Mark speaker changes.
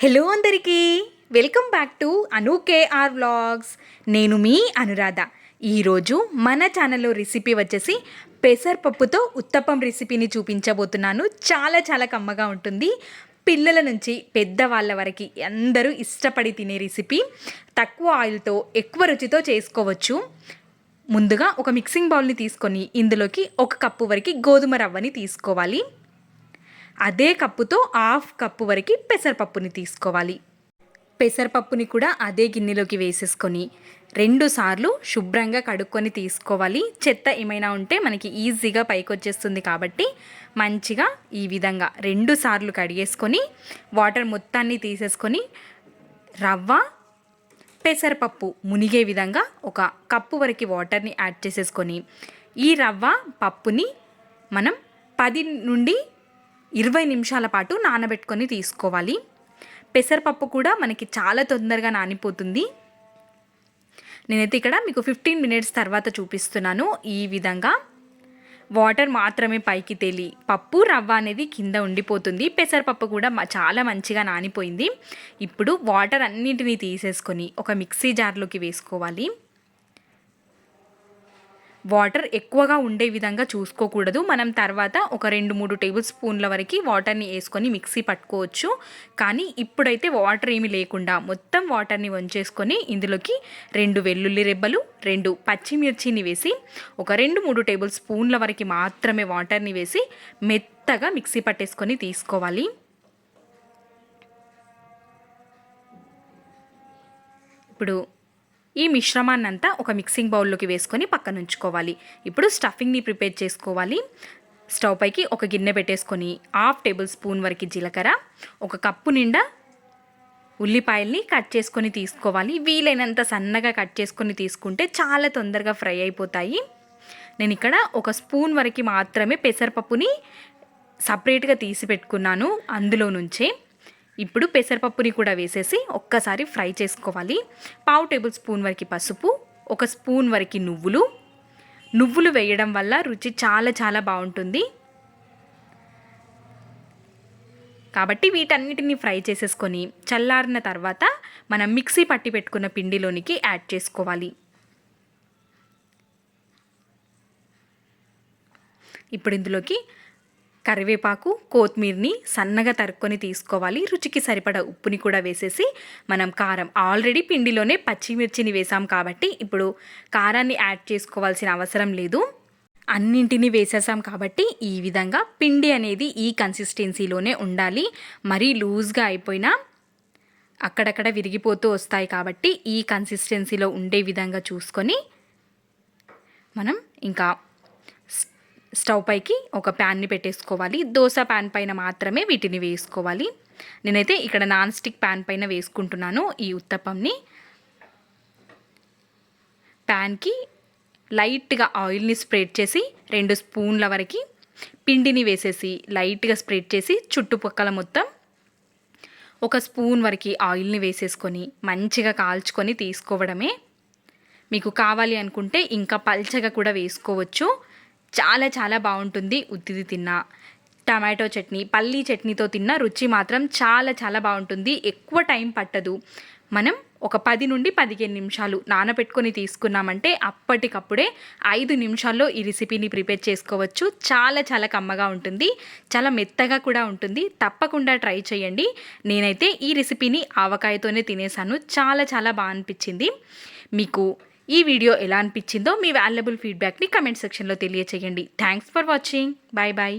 Speaker 1: Hello అందరికీ welcome back to Anu K R vlogs. నేను మీ అనురాధ. ఈరోజు మన ఛానల్లో రెసిపీ వచ్చేసి పెసరపప్పుతో ఉత్తప్పం రెసిపీని చూపించబోతున్నాను. చాలా చాలా కమ్మగా ఉంటుంది. పిల్లల నుంచి పెద్దవాళ్ళ వరకు అందరూ ఇష్టపడి తినే రెసిపీ. తక్కువ ఆయిల్తో ఎక్కువ రుచితో చేసుకోవచ్చు. ముందుగా ఒక మిక్సింగ్ బౌల్ని తీసుకొని ఇందులోకి ఒక కప్పు వరకు గోధుమ రవ్వని తీసుకోవాలి. అదే కప్పుతో హాఫ్ కప్పు వరకు పెసరపప్పుని తీసుకోవాలి. పెసరపప్పుని కూడా అదే గిన్నెలోకి వేసేసుకొని రెండు సార్లు శుభ్రంగా కడుక్కొని తీసుకోవాలి. చెత్త ఏమైనా ఉంటే మనకి ఈజీగా పైకి వచ్చేస్తుంది కాబట్టి మంచిగా ఈ విధంగా రెండు సార్లు కడిగేసుకొని వాటర్ మొత్తాన్ని తీసేసుకొని రవ్వ పెసరపప్పు మునిగే విధంగా ఒక కప్పు వరకు వాటర్ని యాడ్ చేసేసుకొని ఈ రవ్వ పప్పుని మనం పది నుండి ఇరవై నిమిషాల పాటు నానబెట్టుకొని తీసుకోవాలి. పెసరపప్పు కూడా మనకి చాలా తొందరగా నానిపోతుంది. నేనైతే ఇక్కడ మీకు ఫిఫ్టీన్ మినిట్స్ తర్వాత చూపిస్తున్నాను ఈ విధంగా. వాటర్ మాత్రమే పైకి తేలి పప్పు రవ్వ అనేది కింద ఉండిపోతుంది. పెసరపప్పు కూడా చాలా మంచిగా నానిపోయింది. ఇప్పుడు వాటర్ అన్నింటినీ తీసేసుకొని ఒక మిక్సీ జార్లోకి వేసుకోవాలి. వాటర్ ఎక్కువగా ఉండే విధంగా చూసుకోకూడదు. మనం తర్వాత ఒక రెండు మూడు టేబుల్ స్పూన్ల వరకు వాటర్ని వేసుకొని మిక్సీ పట్టుకోవచ్చు. కానీ ఇప్పుడైతే వాటర్ ఏమి లేకుండా మొత్తం వాటర్ని వంచేసుకొని ఇందులోకి రెండు వెల్లుల్లి రెబ్బలు రెండు పచ్చిమిర్చిని వేసి ఒక రెండు మూడు టేబుల్ స్పూన్ల వరకు మాత్రమే వాటర్ని వేసి మెత్తగా మిక్సీ పట్టేసుకొని తీసుకోవాలి. ఇప్పుడు ఈ మిశ్రమాన్ని అంతా ఒక మిక్సింగ్ బౌల్లోకి వేసుకొని పక్కన ఉంచుకోవాలి. ఇప్పుడు స్టఫింగ్ని ప్రిపేర్ చేసుకోవాలి. స్టవ్ పైకి ఒక గిన్నె పెట్టేసుకొని హాఫ్ టేబుల్ స్పూన్ వరకు జీలకర్ర ఒక కప్పు నిండా ఉల్లిపాయల్ని కట్ చేసుకొని తీసుకోవాలి. వీలైనంత సన్నగా కట్ చేసుకొని తీసుకుంటే చాలా తొందరగా ఫ్రై అయిపోతాయి. నేను ఇక్కడ ఒక స్పూన్ వరకు మాత్రమే పెసరపప్పుని సపరేట్గా తీసి పెట్టుకున్నాను అందులో నుంచే. ఇప్పుడు పెసరపప్పుని కూడా వేసేసి ఒక్కసారి ఫ్రై చేసుకోవాలి. పావు టేబుల్ స్పూన్ వరకు పసుపు ఒక స్పూన్ వరకు నువ్వులు. నువ్వులు వేయడం వల్ల రుచి చాలా చాలా బాగుంటుంది. కాబట్టి వీటన్నిటిని ఫ్రై చేసేసుకొని చల్లారిన తర్వాత మనం మిక్సీ పట్టి పెట్టుకున్న పిండిలోనికి యాడ్ చేసుకోవాలి. ఇప్పుడు ఇందులోకి కరివేపాకు కొత్తిమీరని సన్నగా తరుక్కొని తీసుకోవాలి. రుచికి సరిపడ ఉప్పుని కూడా వేసేసి మనం కారం ఆల్రెడీ పిండిలోనే పచ్చిమిర్చిని వేసాం కాబట్టి ఇప్పుడు కారాన్ని యాడ్ చేసుకోవాల్సిన అవసరం లేదు. అన్నింటినీ వేసేసాం కాబట్టి ఈ విధంగా పిండి అనేది ఈ కన్సిస్టెన్సీలోనే ఉండాలి. మరీ లూజ్గా అయిపోయినా అక్కడక్కడ విరిగిపోతూ వస్తాయి కాబట్టి ఈ కన్సిస్టెన్సీలో ఉండే విధంగా చూసుకొని మనం ఇంకా స్టవ్ పైకి ఒక ప్యాన్ని పెట్టేసుకోవాలి. దోశ ప్యాన్ పైన మాత్రమే వీటిని వేసుకోవాలి. నేనైతే ఇక్కడ నాన్ స్టిక్ ప్యాన్ పైన వేసుకుంటున్నాను ఈ ఉత్తప్పంని. ప్యాన్కి లైట్గా ఆయిల్ని స్ప్రెడ్ చేసి రెండు స్పూన్ల వరకు పిండిని వేసేసి లైట్గా స్ప్రెడ్ చేసి చుట్టుపక్కల మొత్తం ఒక స్పూన్ వరకు ఆయిల్ని వేసేసుకొని మంచిగా కాల్చుకొని తీసుకోవడమే. మీకు కావాలి అనుకుంటే ఇంకా పల్చగా కూడా వేసుకోవచ్చు. చాలా చాలా బాగుంటుంది. ఉత్తిది తిన్నా టమాటో చట్నీ పల్లీ చట్నీతో తిన్న రుచి మాత్రం చాలా చాలా బాగుంటుంది. ఎక్కువ టైం పట్టదు. మనం ఒక పది నుండి పదిహేను నిమిషాలు నానబెట్టుకొని తీసుకున్నామంటే అప్పటికప్పుడే ఐదు నిమిషాల్లో ఈ రెసిపీని ప్రిపేర్ చేసుకోవచ్చు. చాలా చాలా కమ్మగా ఉంటుంది. చాలా మెత్తగా కూడా ఉంటుంది. తప్పకుండా ట్రై చేయండి. నేనైతే ఈ రెసిపీని ఆవకాయతోనే తినేసాను. చాలా చాలా బాగా అనిపించింది. మీకు ఈ వీడియో ఎలా అనిపించిందో మీ వాల్యుబుల్ ఫీడ్బ్యాక్ని కమెంట్ సెక్షన్లో తెలియచేయండి. Thanks for watching bye bye